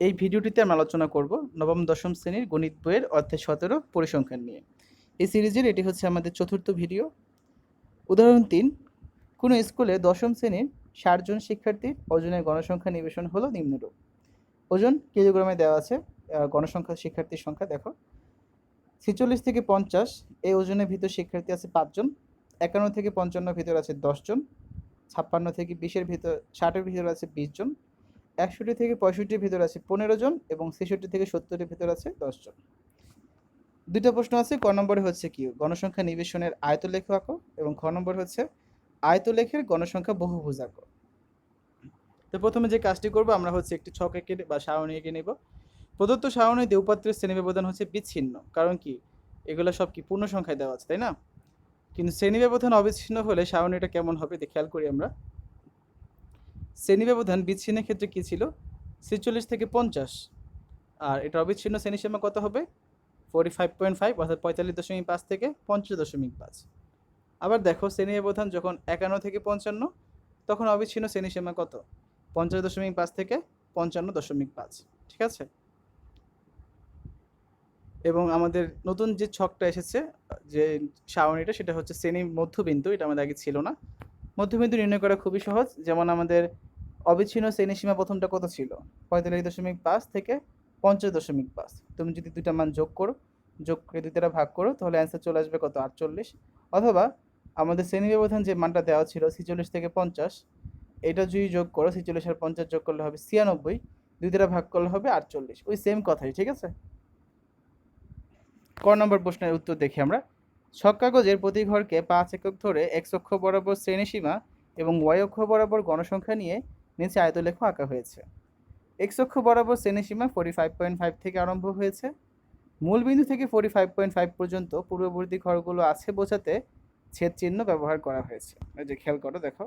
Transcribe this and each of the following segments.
এই ভিডিওটিতে আমরা আলোচনা করব নবম, দশম শ্রেণির গণিত বইয়ের অধ্যায় সতেরো পরিসংখ্যান নিয়ে। এই সিরিজের এটি হচ্ছে আমাদের চতুর্থ ভিডিও। উদাহরণ তিন, কোনো স্কুলে দশম শ্রেণির ষাটজন শিক্ষার্থীর ওজনের গণসংখ্যা নিবেশন হলো নিম্নরূপ। ওজন কিলোগ্রামে দেওয়া আছে গণসংখ্যা শিক্ষার্থীর সংখ্যা, দেখো। ছেচল্লিশ থেকে পঞ্চাশ, এই ওজনের ভিতর শিক্ষার্থী আছে পাঁচজন একান্ন থেকে পঞ্চান্ন ভিতর আছে দশজন ছাপ্পান্ন থেকে বিশের ভিতর, ষাটের ভিতর আছে বিশ জন। একষট্টি থেকে পঁয়ষট্টির ভিতর আছে পনেরো জন এবং ছেষট্টি থেকে সত্তরের ভিতর আছে দশ জন। দুইটা প্রশ্ন আছে, ক নম্বরে হচ্ছে কি? গণসংখ্যা নিবেশনের আয়ত আয়তলেখ আঁকো এবং খ নম্বর হচ্ছে আয়তলেখের গণসংখ্যা বহুভুজ আঁকো। তো প্রথমে যে কাজটি করব, আমরা হচ্ছে একটি ছক এঁকে বা সারণী এঁকে নেব। প্রদত্ত সারণীতে উপাত্তের শ্রেণি ব্যবধান হচ্ছে বিচ্ছিন্ন, কারণ কি? এগুলো সব কি পূর্ণ সংখ্যায় দেওয়া আছে, তাই না? কিন্তু শ্রেণি ব্যবধান অবিচ্ছিন্ন হলে সারণীটা কেমন হবে খেয়াল করি আমরা। শ্রেণি ব্যবধান বিচ্ছিন্নের ক্ষেত্রে কী ছিল? ছেচল্লিশ থেকে পঞ্চাশ। আর এটা অবিচ্ছিন্ন শ্রেণি সীমা কত হবে? ফোর্টি ফাইভ পয়েন্ট ফাইভ অর্থাৎ পঁয়তাল্লিশ দশমিক পাঁচ থেকে পঞ্চাশ দশমিক পাঁচ। আবার দেখো শ্রেণি ব্যবধান যখন একান্ন থেকে পঞ্চান্ন, তখন অবিচ্ছিন্ন শ্রেণি সীমা কত? পঞ্চাশ দশমিক পাঁচ থেকে পঞ্চান্ন দশমিক পাঁচ। ঠিক আছে? এবং আমাদের নতুন যে ছকটা এসেছে, যে সারণীটা, সেটা হচ্ছে শ্রেণি মধ্যবিন্দু। এটা আমাদের আগে ছিল না। মধ্যবিন্দু নির্ণয় করা খুবই সহজ। যেমন আমাদের অবিচ্ছিন্ন শ্রেণি সীমা প্রথমটা কত ছিল? পঁয়তাল্লিশ দশমিক পাঁচ থেকে পঞ্চাশ দশমিক পাঁচ। তুমি যদি দুইটা মান যোগ করো, যোগ করে দুইটা ভাগ করো, তাহলে অ্যান্সার চলে আসবে কত? আটচল্লিশ। অথবা আমাদের শ্রেণি ব্যবধান যে মানটা দেওয়া ছিল, ছেচল্লিশ থেকে পঞ্চাশ, এটা যদি যোগ করো, ছেচল্লিশ আর পঞ্চাশ যোগ করলে হবে ছিয়ানব্বই দুই ভাগ করলে হবে আটচল্লিশ। ওই সেম কথাই, ঠিক আছে? ক নম্বর প্রশ্নের উত্তর দেখি আমরা। ছক কাগজের প্রতি ঘরকে পাঁচ একক ধরে এক্স অক্ষ বরাবর শ্রেণীসীমা এবং ওয়াই অক্ষ বরাবর গণসংখ্যা নিয়ে নিচে আয়তলেখ আঁকা হয়েছে। এক্স অক্ষ বরাবর শ্রেণীসীমা ফোর্টি ফাইভ পয়েন্ট ফাইভ থেকে আরম্ভ হয়েছে। মূল বিন্দু থেকে ফোর্টি ফাইভ পয়েন্ট ফাইভ পর্যন্ত পূর্ববর্তী ঘরগুলো আছে বোঝাতে ছেদ চিহ্ন ব্যবহার করা হয়েছে। এই যে খেয়াল করো, দেখো।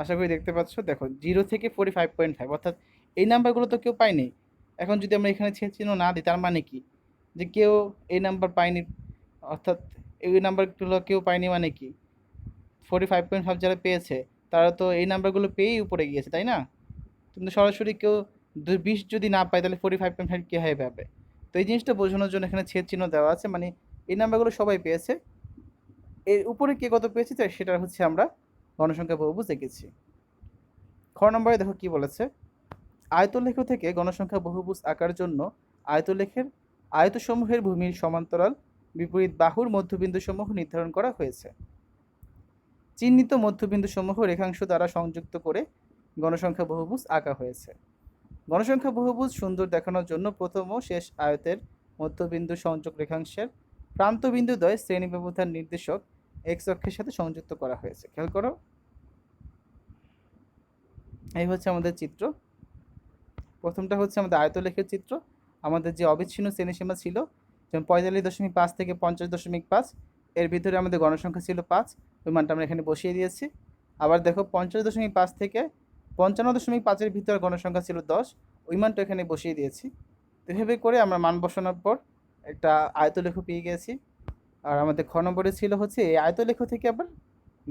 আশা করি দেখতে পাচ্ছ, দেখো জিরো থেকে ফোর্টি ফাইভ পয়েন্ট ফাইভ অর্থাৎ এই নাম্বারগুলো তো কেউ পায়নি। এখন যদি আমরা এখানে ছেদ চিহ্ন না দিই, তার মানে কি? যে কেউ এই নাম্বার পায়নি, অর্থাৎ এই নাম্বারগুলো কেউ পায়নি মানে কি? ফোর্টি ফাইভ পয়েন্ট ফাইভ যারা পেয়েছে তারা তো এই নাম্বারগুলো পেয়েই উপরে গিয়েছে, তাই না? কিন্তু সরাসরি কেউ বিশ যদি না পায়, তাহলে ফোর্টি ফাইভ পয়েন্ট ফাইভ কীভাবে পাবে তো এই জিনিসটা বোঝানোর জন্য এখানে ছেদ চিহ্ন দেওয়া আছে মানে এই নাম্বারগুলো সবাই পেয়েছে। এর উপরে কে কত পেয়েছে তাই সেটা হচ্ছে আমরা গণসংখ্যা বহুভুজ দেখেছি। খ নম্বরে দেখো কি বলেছে? আয়তলেখ থেকে গণসংখ্যা বহুভুজ আঁকার জন্য আয়তলেখের আয়তসমূহের ভূমির সমান্তরাল বিপরীত বাহুর মধ্যবিন্দুসমূহ নির্ধারণ করা হয়েছে। চিহ্নিত মধ্যবিন্দুসমূহ রেখাংশ দ্বারা সংযুক্ত করে গণসংখ্যা বহুভুজ আঁকা হয়েছে। গণসংখ্যা বহুভুজ সুন্দর দেখানোর জন্য প্রথম ও শেষ আয়তের মধ্যবিন্দু সংযোগ রেখাংশের প্রান্তবিন্দুদ্বয় শ্রেণি ব্যবধান নির্দেশক এক্স অক্ষের সাথে সংযুক্ত করা হয়েছে। খেয়াল করো। এই হচ্ছে আমাদের চিত্র। প্রথমটা হচ্ছে আমাদের আয়তলেখের চিত্র। আমাদের যে অবিচ্ছিন্ন শ্রেণীসীমা ছিল, যেমন পঁয়তাল্লিশ দশমিক পাঁচ থেকে পঞ্চাশ দশমিক পাঁচ এর ভিতরে আমাদের গণসংখ্যা ছিল পাঁচ, ওই মানটা আমরা এখানে বসিয়ে দিয়েছি। আবার দেখো পঞ্চাশ দশমিক পাঁচ থেকে পঞ্চান্ন দশমিক পাঁচের ভিতরে গণসংখ্যা ছিল দশ, ওই মানটা এখানে বসিয়ে দিয়েছি। এভাবে করে আমরা মান বসানোর পর একটা আয়তলেখ পেয়ে গেছি। আর আমাদের খ নম্বরে ছিল হচ্ছে এই আয়তলেখ থেকে আবার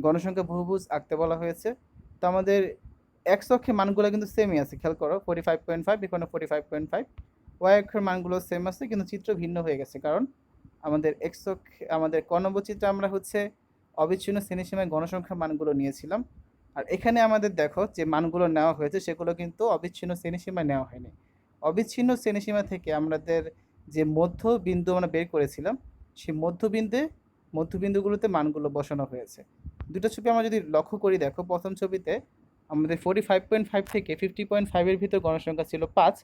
গণসংখ্যা বহুভুজ আঁকতে বলা হয়েছে। তো আমাদের এক্স অক্ষে মানগুলো কিন্তু সেমই আছে, খেয়াল করো ফোর্টি ফাইভ পয়েন্ট ফাইভ এখানে forty five point five Y অক্ষের মানগুলো সেম আছে, কিন্তু চিত্র ভিন্ন হয়ে গেছে। কারণ আমাদের এক্স আমাদের ক নম্বর চিত্রে আমরা হচ্ছে অবিচ্ছিন্ন শ্রেণীসীমায় গণসংখ্যার মানগুলো নিয়েছিলাম। আর এখানে আমাদের দেখো যে মানগুলো নেওয়া হয়েছে, সেগুলো কিন্তু অবিচ্ছিন্ন শ্রেণীসীমায় নেওয়া হয়নি। অবিচ্ছিন্ন শ্রেণীসীমা থেকে আমাদের যে মধ্য বিন্দু আমরা বের করেছিলাম, সেই মধ্যবিন্দুতে, মধ্যবিন্দুগুলোতে মানগুলো বসানো হয়েছে। দুটো ছবি আমরা যদি লক্ষ্য করি, দেখো প্রথম ছবিতে আমাদের ফোর্টি ফাইভ পয়েন্ট ফাইভ থেকে ফিফটি পয়েন্ট ফাইভের ভিতর গণসংখ্যা ছিল পাঁচ।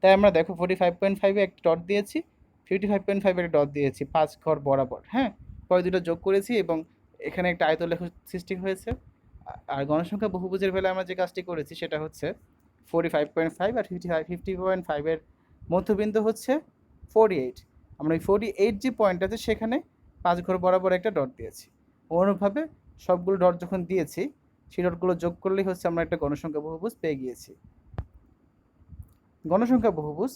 তাই আমরা দেখো ফোর্টি ফাইভ পয়েন্ট ফাইভে একটা ডট দিয়েছি। ফিফটি ফাইভ পয়েন্ট ফাইভের ডট দিয়েছি, পাঁচ ঘর বরাবর হ্যাঁ? পরে দুটো যোগ করেছি এবং এখানে একটা আয়তলেখ সৃষ্টি হয়েছে। আর গণসংখ্যা বহুভুজের বেলায় আমরা যে কাজটি করেছি সেটা হচ্ছে ফোর্টি ফাইভ পয়েন্ট ফাইভ আর ফিফটি ফাইভ ফিফটি পয়েন্ট ফাইভের মধ্যবিন্দু হচ্ছে ফোরটি এইট আমরা ওই ফোর্টি এইট যে পয়েন্ট আছে সেখানে পাঁচ ঘর বরাবর একটা ডট দিয়েছি। অনুরূপভাবে সবগুলো ডট যখন দিয়েছি, সেই ডটগুলো যোগ করলেই হচ্ছে আমরা একটা গণসংখ্যা বহুভুজ পেয়ে গিয়েছি। গণসংখ্যা বহুভুজ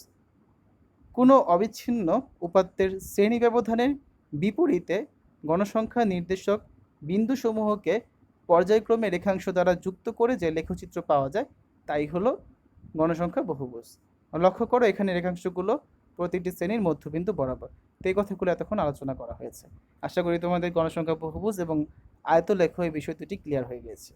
কোনো অবিচ্ছিন্ন উপাত্তের শ্রেণি ব্যবধানের বিপরীতে গণসংখ্যা নির্দেশক বিন্দুসমূহকে পর্যায়ক্রমে রেখাংশ দ্বারা যুক্ত করে যে লেখচিত্র পাওয়া যায়, তাই হলো গণসংখ্যা বহুভুজ। লক্ষ্য করো, এখানে রেখাংশগুলো প্রতিটি শ্রেণির মধ্যবিন্দু বরাবর। তো এই কথাগুলো এতক্ষণ আলোচনা করা হয়েছে। আশা করি তোমাদের গণসংখ্যা বহুভুজ এবং আয়ত আয়তলেখ এই বিষয় দুটি ক্লিয়ার হয়ে গিয়েছে।